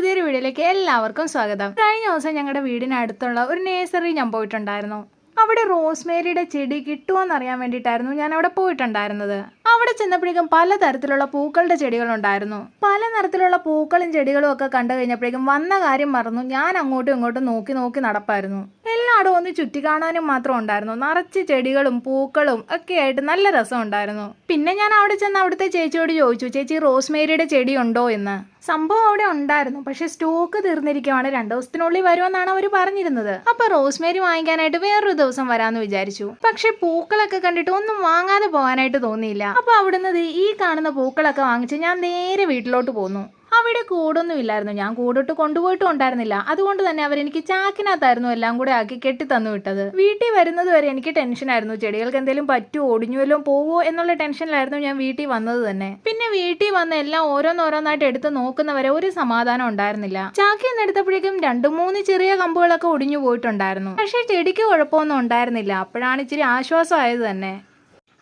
പുതിയൊരു വീഡിയോയിലേക്ക് എല്ലാവർക്കും സ്വാഗതം. കഴിഞ്ഞ ദിവസം ഞങ്ങളുടെ വീടിനടുത്തുള്ള ഒരു നേഴ്സറി ഞാൻ പോയിട്ടുണ്ടായിരുന്നു. അവിടെ റോസ്മേരിയുടെ ചെടി കിട്ടുമോന്ന് അറിയാൻ വേണ്ടിയിട്ടായിരുന്നു ഞാൻ അവിടെ പോയിട്ടുണ്ടായിരുന്നത്. അവിടെ ചെന്നപ്പോഴേക്കും പലതരത്തിലുള്ള പൂക്കളുടെ ചെടികളുണ്ടായിരുന്നു. പല നിറത്തിലുള്ള പൂക്കളും ചെടികളും ഒക്കെ കണ്ടു കഴിഞ്ഞപ്പോഴേക്കും വന്ന കാര്യം മറന്നു. ഞാൻ അങ്ങോട്ടും ഇങ്ങോട്ടും നോക്കി നോക്കി നടപ്പായിരുന്നു. എല്ലായിടും ഒന്ന് ചുറ്റി കാണാനും മാത്രം ഉണ്ടായിരുന്നു. നിറച്ച് ചെടികളും പൂക്കളും ഒക്കെ ആയിട്ട് നല്ല രസം ഉണ്ടായിരുന്നു പിന്നെ ഞാൻ അവിടെ ചെന്ന് അവിടുത്തെ ചേച്ചിയോട് ചോദിച്ചു ചേച്ചി റോസ്മേരിയുടെ ഉണ്ടോ? എന്ന്. സംഭവം അവിടെ ഉണ്ടായിരുന്നു. പക്ഷെ സ്റ്റോക്ക് തീർന്നിരിക്കുവാണ്. രണ്ടു ദിവസത്തിനുള്ളിൽ വരുമെന്നാണ് അവർ പറഞ്ഞിരുന്നത്. അപ്പൊ റോസ്മേരി വാങ്ങിക്കാനായിട്ട് വേറൊരു ദിവസം വരാന്ന് വിചാരിച്ചു. പക്ഷെ പൂക്കളൊക്കെ കണ്ടിട്ട് ഒന്നും വാങ്ങാതെ പോകാനായിട്ട് തോന്നിയില്ല. അപ്പൊ അവിടുന്ന് ഈ കാണുന്ന പൂക്കളൊക്കെ വാങ്ങിച്ച് ഞാൻ നേരെ വീട്ടിലോട്ട് പോന്നു. അവിടെ കൂടൊന്നും ഇല്ലായിരുന്നു ഞാൻ കൂടിട്ട് കൊണ്ടുപോയിട്ടും ഉണ്ടായിരുന്നില്ല. അതുകൊണ്ട് തന്നെ അവരെനിക്ക് ചാക്കിനകത്തായിരുന്നു എല്ലാം കൂടെ ആക്കി കെട്ടി തന്നു വിട്ടത്. വീട്ടിൽ വരുന്നത് വരെ എനിക്ക് ടെൻഷനായിരുന്നു ചെടികൾക്ക് എന്തെങ്കിലും പറ്റുമോ ഒടിഞ്ഞുവല്ലോ പോവോ എന്നുള്ള ടെൻഷനിലായിരുന്നു ഞാൻ വീട്ടിൽ വന്നത് തന്നെ. പിന്നെ വീട്ടിൽ വന്ന് എല്ലാം ഓരോന്നോരോന്നായിട്ട് എടുത്ത് നോക്കുന്നവരെ ഒരു സമാധാനം ഉണ്ടായിരുന്നില്ല. ചാക്കിൽ നിന്ന് എടുത്തപ്പോഴേക്കും രണ്ടു മൂന്ന് ചെറിയ കമ്പുകളൊക്കെ ഒടിഞ്ഞു പോയിട്ടുണ്ടായിരുന്നു. പക്ഷേ ചെടിക്ക് കുഴപ്പമൊന്നും ഉണ്ടായിരുന്നില്ല. അപ്പോഴാണ് ഇച്ചിരി ആശ്വാസമായത് തന്നെ.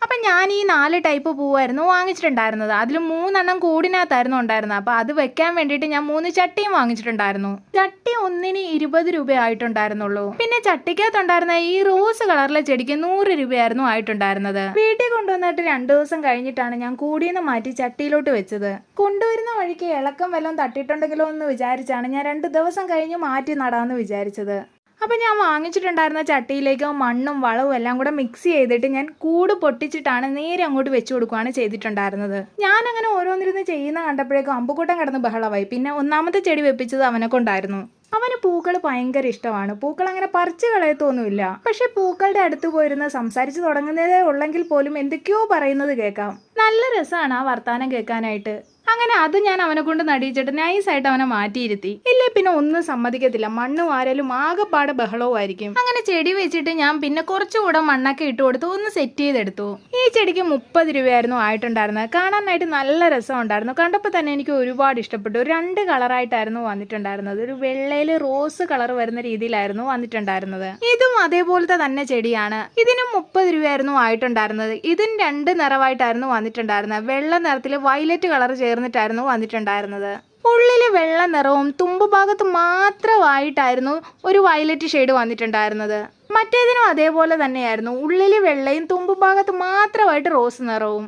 അപ്പം ഞാൻ ഈ നാല് ടൈപ്പ് പൂവായിരുന്നു വാങ്ങിച്ചിട്ടുണ്ടായിരുന്നത്. അതിൽ മൂന്നെണ്ണം കൂടിനകത്തായിരുന്നു ഉണ്ടായിരുന്നത്. അപ്പോൾ അത് വെക്കാൻ വേണ്ടിയിട്ട് ഞാൻ മൂന്ന് ചട്ടിയും വാങ്ങിച്ചിട്ടുണ്ടായിരുന്നു. ചട്ടി ഒന്നിന് ഇരുപത് രൂപ ആയിട്ടുണ്ടായിരുന്നുള്ളൂ. പിന്നെ ചട്ടിക്കകത്തുണ്ടായിരുന്ന ഈ റോസ് കളറിലെ ചെടിക്ക് നൂറ് രൂപയായിരുന്നു ആയിട്ടുണ്ടായിരുന്നത്. വീട്ടിൽ കൊണ്ടുവന്നിട്ട് രണ്ടു ദിവസം കഴിഞ്ഞിട്ടാണ് ഞാൻ കൂടിയെന്ന് മാറ്റി ചട്ടിയിലോട്ട് വെച്ചത്. കൊണ്ടുവരുന്ന വഴിക്ക് ഇളക്കം വല്ലതും തട്ടിയിട്ടുണ്ടെങ്കിലോ എന്ന് വിചാരിച്ചാണ് ഞാൻ രണ്ട് ദിവസം കഴിഞ്ഞ് മാറ്റി നടാമെന്ന് വിചാരിച്ചത്. അപ്പം ഞാൻ വാങ്ങിച്ചിട്ടുണ്ടായിരുന്ന ചട്ടിയിലേക്ക് മണ്ണും വളവും എല്ലാം കൂടെ മിക്സ് ചെയ്തിട്ട് ഞാൻ കൂട് പൊട്ടിച്ചിട്ടാണ് നേരെ അങ്ങോട്ട് വെച്ച് കൊടുക്കുകയാണ് ചെയ്തിട്ടുണ്ടായിരുന്നത്. ഞാൻ അങ്ങനെ ഓരോന്നിരുന്ന് ചെയ്യുന്ന കണ്ടപ്പോഴേക്കും അമ്പുകൂട്ടം കിടന്ന് ബഹളമായി. പിന്നെ ഒന്നാമത്തെ ചെടി വെപ്പിച്ചത് അവനെ കൊണ്ടായിരുന്നു. അവന് പൂക്കൾ ഭയങ്കര ഇഷ്ടമാണ്. പൂക്കൾ അങ്ങനെ പറിച്ചു കളയത്തൊന്നുമില്ല. പക്ഷെ പൂക്കളുടെ അടുത്ത് പോയിരുന്ന് സംസാരിച്ചു തുടങ്ങുന്നതേ ഉള്ളെങ്കിൽ പോലും എന്തൊക്കെയോ പറയുന്നത് കേൾക്കാം. നല്ല രസമാണ് ആ വർത്താനം കേൾക്കാനായിട്ട്. അങ്ങനെ അത് ഞാൻ അവനെ കൊണ്ട് നടിയിച്ചിട്ട് നൈസായിട്ട് അവനെ മാറ്റിയിരുത്തി. ഇല്ലേ പിന്നെ ഒന്നും സമ്മതിക്കത്തില്ല. മണ്ണ് വാരലും ആകെപ്പാടെ ബഹളവുമായിരിക്കും. അങ്ങനെ ചെടി വെച്ചിട്ട് ഞാൻ പിന്നെ കുറച്ചുകൂടെ മണ്ണൊക്കെ ഇട്ട് കൊടുത്ത് ഒന്ന് സെറ്റ് ചെയ്തെടുത്തു. ഈ ചെടിക്ക് മുപ്പത് രൂപയായിരുന്നു ആയിട്ടുണ്ടായിരുന്നത്. കാണാനായിട്ട് നല്ല രസം ഉണ്ടായിരുന്നു കണ്ടപ്പോൾ തന്നെ എനിക്ക് ഒരുപാട് ഇഷ്ടപ്പെട്ടു. രണ്ട് കളറായിട്ടായിരുന്നു വന്നിട്ടുണ്ടായിരുന്നത്. ഒരു വെള്ളയിൽ റോസ് കളർ വരുന്ന രീതിയിലായിരുന്നു വന്നിട്ടുണ്ടായിരുന്നത്. ഇതും അതേപോലത്തെ തന്നെ ചെടിയാണ്. ഇതിനും മുപ്പത് രൂപയായിരുന്നു ആയിട്ടുണ്ടായിരുന്നത്. ഇതിന് രണ്ട് നിറവായിട്ടായിരുന്നു വന്നിട്ടുണ്ടായിരുന്നത്. വെള്ള നിറത്തിൽ വയലറ്റ് കളർ ചേർന്നിട്ടായിരുന്നു വന്നിട്ടുണ്ടായിരുന്നത്. ഉള്ളിൽ വെള്ള നിറവും തുമ്പ് ഭാഗത്ത് മാത്രമായിട്ടായിരുന്നു ഒരു വയലറ്റ് ഷെയ്ഡ് വന്നിട്ടുണ്ടായിരുന്നത്. മറ്റേതിനും അതേപോലെ തന്നെയായിരുന്നു. ഉള്ളിൽ വെള്ളയും തുമ്പ് ഭാഗത്ത് മാത്രമായിട്ട് റോസ് നിറവും.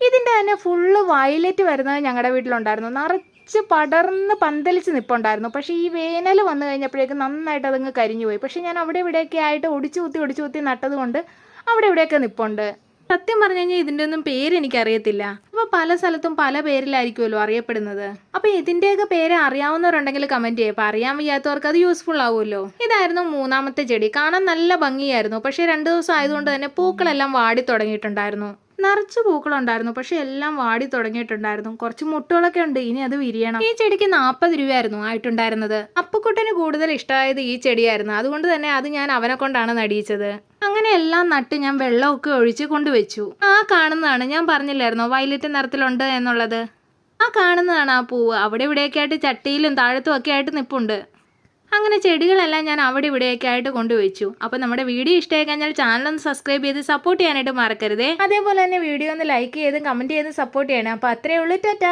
ഇതിന്റെ തന്നെ ഫുള്ള് വയലറ്റ് വരുന്നത് ഞങ്ങളുടെ വീട്ടിലുണ്ടായിരുന്നു. നിറച്ച് പടർന്ന് പന്തലിച്ച് നിപ്പുണ്ടായിരുന്നു. പക്ഷേ ഈ വേനൽ വന്നു കഴിഞ്ഞപ്പോഴേക്കും നന്നായിട്ട് അതങ്ങ് കരിഞ്ഞു പോയി പക്ഷേ ഞാൻ അവിടെ ഇവിടെയൊക്കെ ആയിട്ട് ഒടിച്ചു കുത്തി ഒടിച്ചു കുത്തി നട്ടത് കൊണ്ട് അവിടെ ഇവിടെയൊക്കെ നിൽപ്പുണ്ട് സത്യം പറഞ്ഞു കഴിഞ്ഞാൽ ഇതിന്റെ ഒന്നും പേര് എനിക്കറിയത്തില്ല. അപ്പോൾ പല സ്ഥലത്തും പല പേരിലായിരിക്കുമല്ലോ അറിയപ്പെടുന്നത്. അപ്പോൾ ഇതിന്റെയൊക്കെ പേര് അറിയാവുന്നവരുണ്ടെങ്കിൽ കമന്റ് ചെയ്യുക അപ്പോൾ അറിയാൻ വയ്യാത്തവർക്ക് അത് യൂസ്ഫുൾ ആവുമല്ലോ. ഇതായിരുന്നു മൂന്നാമത്തെ ചെടി. കാണാൻ നല്ല ഭംഗിയായിരുന്നു. പക്ഷേ രണ്ട് ദിവസം ആയതുകൊണ്ട് തന്നെ പൂക്കളെല്ലാം വാടി തുടങ്ങിയിട്ടുണ്ടായിരുന്നു. നിറച്ച് പൂക്കളുണ്ടായിരുന്നു. പക്ഷെ എല്ലാം വാടി തുടങ്ങിയിട്ടുണ്ടായിരുന്നു. കുറച്ച് മുട്ടുകളൊക്കെ ഉണ്ട്. ഇനി അത് വിരിയണം. ഈ ചെടിക്ക് നാൽപ്പത് രൂപയായിരുന്നു ആയിട്ടുണ്ടായിരുന്നത്. അപ്പുക്കുട്ടന് കൂടുതൽ ഇഷ്ടമായത് ഈ ചെടിയായിരുന്നു. അതുകൊണ്ട് തന്നെ അത് ഞാൻ അവനെ കൊണ്ടാണ് നടിയിച്ചത്. അങ്ങനെ എല്ലാം നട്ട് ഞാൻ വെള്ളമൊക്കെ ഒഴിച്ച് കൊണ്ടുവച്ചു. ആ കാണുന്നതാണ്. ഞാൻ പറഞ്ഞില്ലായിരുന്നോ? വയലറ്റ് നിറത്തിലുണ്ട് എന്നുള്ളത്. ആ കാണുന്നതാണ് ആ പൂവ്. അവിടെ ഇവിടെയൊക്കെ ആയിട്ട് ചട്ടിയിലും താഴത്തും ഒക്കെ ആയിട്ട് നിപ്പുണ്ട്. അങ്ങനെ ചെടികളെല്ലാം ഞാൻ അവിടെ ഇവിടെയൊക്കെ ആയിട്ട് കൊണ്ടുവച്ചു. അപ്പോൾ നമ്മുടെ വീഡിയോ ഇഷ്ടമായി കഴിഞ്ഞാൽ ചാനൽ ഒന്ന് സബ്സ്ക്രൈബ് ചെയ്ത് സപ്പോർട്ട് ചെയ്യാനായിട്ട് മറക്കരുതേ. അതേപോലെ തന്നെ വീഡിയോ ഒന്ന് ലൈക്ക് ചെയ്ത് കമന്റ് ചെയ്ത് സപ്പോർട്ട് ചെയ്യണം. അപ്പോൾ അത്രയേ ഉള്ളൂ. ടാറ്റ.